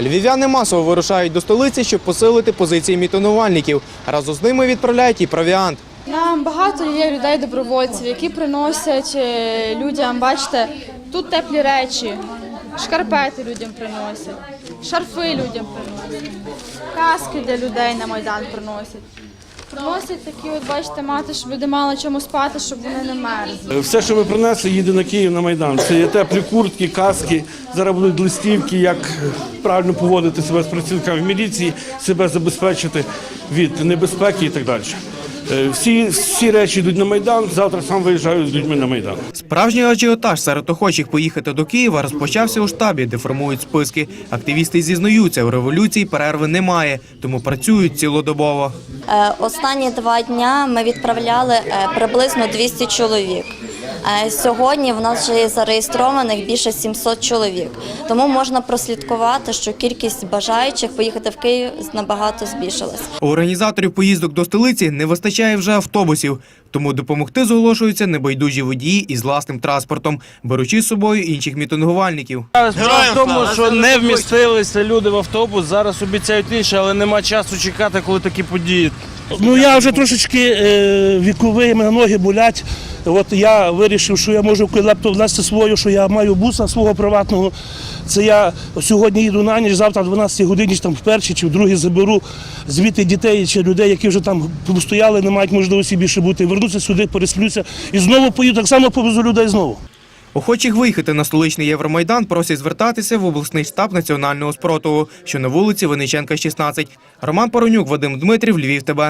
Львів'яни масово вирушають до столиці, щоб посилити позиції мітинувальників. Разом з ними відправляють і провіант. Нам багато є людей добровольців, які приносять е, людям, бачите, тут теплі речі, шкарпети людям приносять, шарфи людям приносять, каски для людей на майдан приносять. Приносять такі, от бачите, мати, щоб люди мали чому спати, щоб вони не мерзли. Все, що ми принесли, їде на Київ на Майдан. Це є теплі куртки, каски. Зараз будуть листівки, як правильно поводити себе з працівниками міліції, себе забезпечити від небезпеки і так далі. Е, Всі, всі речі йдуть на Майдан. Завтра сам виїжджаю з людьми на Майдан. Справжній ажіотаж серед охочих поїхати до Києва розпочався у штабі, де формують списки. Активісти зізнаються, у революції перерви немає, тому працюють цілодобово. Е, Останні два дня ми відправляли е, приблизно 200 чоловік. Е, Сьогодні в нас вже є зареєстрованих більше 700 чоловік. Тому можна прослідкувати, що кількість бажаючих поїхати в Київ набагато збільшилась. У організаторів поїздок до столиці не вистачає вже автобусів, тому допомогти зголошуються небайдужі водії із власним транспортом, беручи з собою інших мітингувальників. Справа в тому, що не вмістилися люди в автобус. Зараз обіцяють інше, але нема часу чекати, коли такі події. Ну я вже трошечки е, віковий, мене ноги болять. От я вирішив, що я можу лепту внести свою, що я маю буса свого приватного. Це я сьогодні їду на ніч, завтра в 12 годині там в першій чи в другій заберу звідти дітей чи людей, які вже там постояли, не мають можливості більше бути. Вернуся сюди, пересплюся і знову поїду. Так само повезу людей знову. Охочих виїхати на столичний Євромайдан просять звертатися в обласний штаб національного спротиву, що на вулиці Вениченка, 16. Роман Поронюк, Вадим Дмитрів, Львів. ТБ.